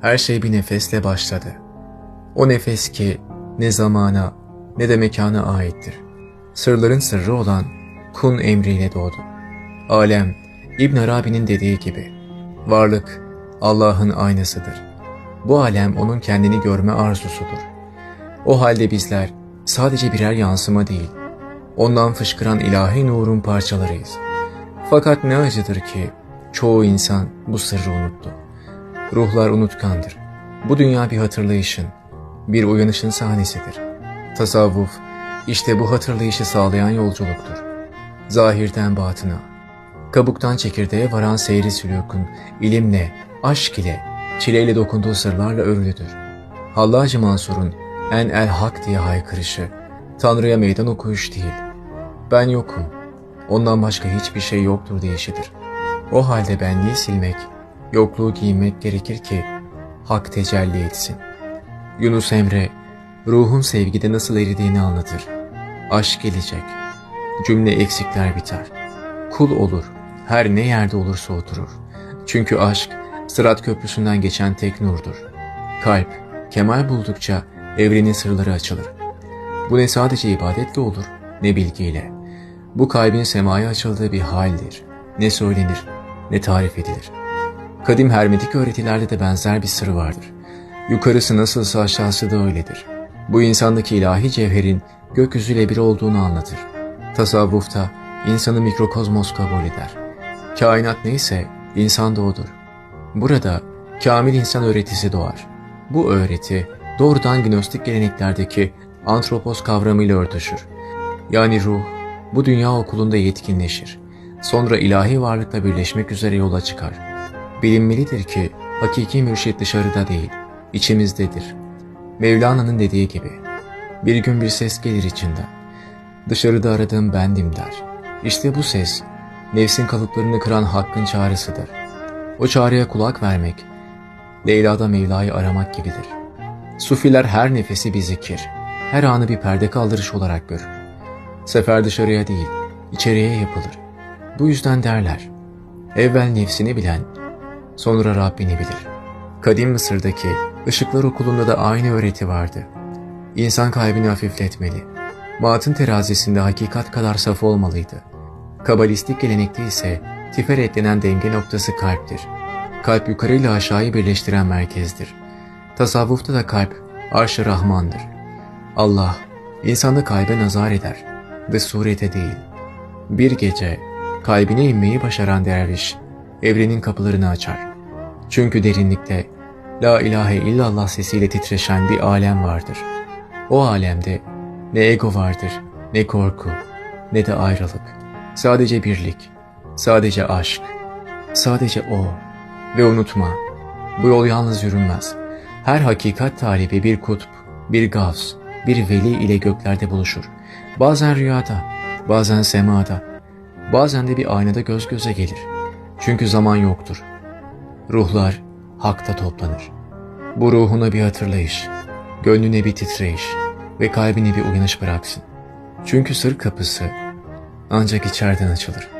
Her şey bir nefesle başladı. O nefes ki ne zamana ne de mekana aittir. Sırların sırrı olan kun emriyle doğdu. Alem, İbn Arabi'nin dediği gibi, varlık Allah'ın aynasıdır. Bu alem onun kendini görme arzusudur. O halde bizler sadece birer yansıma değil, ondan fışkıran ilahi nurun parçalarıyız. Fakat ne acıdır ki çoğu insan bu sırrı unuttu. Ruhlar unutkandır. Bu dünya bir hatırlayışın, bir uyanışın sahnesidir. Tasavvuf, işte bu hatırlayışı sağlayan yolculuktur. Zahirden batına, kabuktan çekirdeğe varan seyri sülükün ilimle, aşk ile, çileyle dokunduğu sırlarla örülüdür. Hallacı Mansur'un en el hak diye haykırışı, Tanrı'ya meydan okuyuş değil. Ben yokum, ondan başka hiçbir şey yoktur deyişidir. O halde benliği silmek, yokluğu giymek gerekir ki hak tecelli etsin. Yunus Emre, ruhun sevgide nasıl eridiğini anlatır. Aşk gelecek, cümle eksikler biter. Kul olur, her ne yerde olursa oturur. Çünkü aşk, Sırat Köprüsü'nden geçen tek nurdur. Kalp, kemal buldukça evrenin sırları açılır. Bu ne sadece ibadetle olur, ne bilgiyle. Bu kalbin semaya açıldığı bir haldir. Ne söylenir, ne tarif edilir. Kadim hermetik öğretilerde de benzer bir sır vardır. Yukarısı nasılsa aşağısı da öyledir. Bu insandaki ilahi cevherin gökyüzüyle bir olduğunu anlatır. Tasavvufta insanı mikrokozmos kabul eder. Kainat neyse insan da odur. Burada kamil insan öğretisi doğar. Bu öğreti doğrudan gnostik geleneklerdeki antropos kavramıyla örtüşür. Yani ruh bu dünya okulunda yetkinleşir. Sonra ilahi varlıkla birleşmek üzere yola çıkar. Bilinmelidir ki hakiki mürşit dışarıda değil, içimizdedir. Mevlana'nın dediği gibi, bir gün bir ses gelir içinden. Dışarıda aradığım bendim der. İşte bu ses, nefsin kalıplarını kıran hakkın çağrısıdır. O çağrıya kulak vermek, Leyla'da Mevla'yı aramak gibidir. Sufiler her nefesi bir zikir, her anı bir perde kaldırış olarak görür. Sefer dışarıya değil, içeriye yapılır. Bu yüzden derler, evvel nefsini bilen, sonra Rabbini bilir. Kadim Mısır'daki ışıklar okulunda da aynı öğreti vardı. İnsan kalbini hafifletmeli. Matın terazisinde hakikat kadar saf olmalıydı. Kabalistik gelenekte ise tiferet denen denge noktası kalptir. Kalp yukarı ile aşağıyı birleştiren merkezdir. Tasavvufta da kalp arş-ı Rahman'dır. Allah insanda kalbe nazar eder ve surete değil. Bir gece kalbine inmeyi başaran derviş evrenin kapılarını açar. Çünkü derinlikte La ilahe illallah sesiyle titreşen bir alem vardır. O alemde ne ego vardır, ne korku, ne de ayrılık. Sadece birlik, sadece aşk, sadece o. Ve unutma, bu yol yalnız yürünmez. Her hakikat talibi bir kutp, bir gavs, bir veli ile göklerde buluşur. Bazen rüyada, bazen semada, bazen de bir aynada göz göze gelir. Çünkü zaman yoktur. Ruhlar hakta toplanır. Bu ruhuna bir hatırlayış, gönlüne bir titreyiş ve kalbine bir uyanış bıraksın. Çünkü sır kapısı ancak içeriden açılır.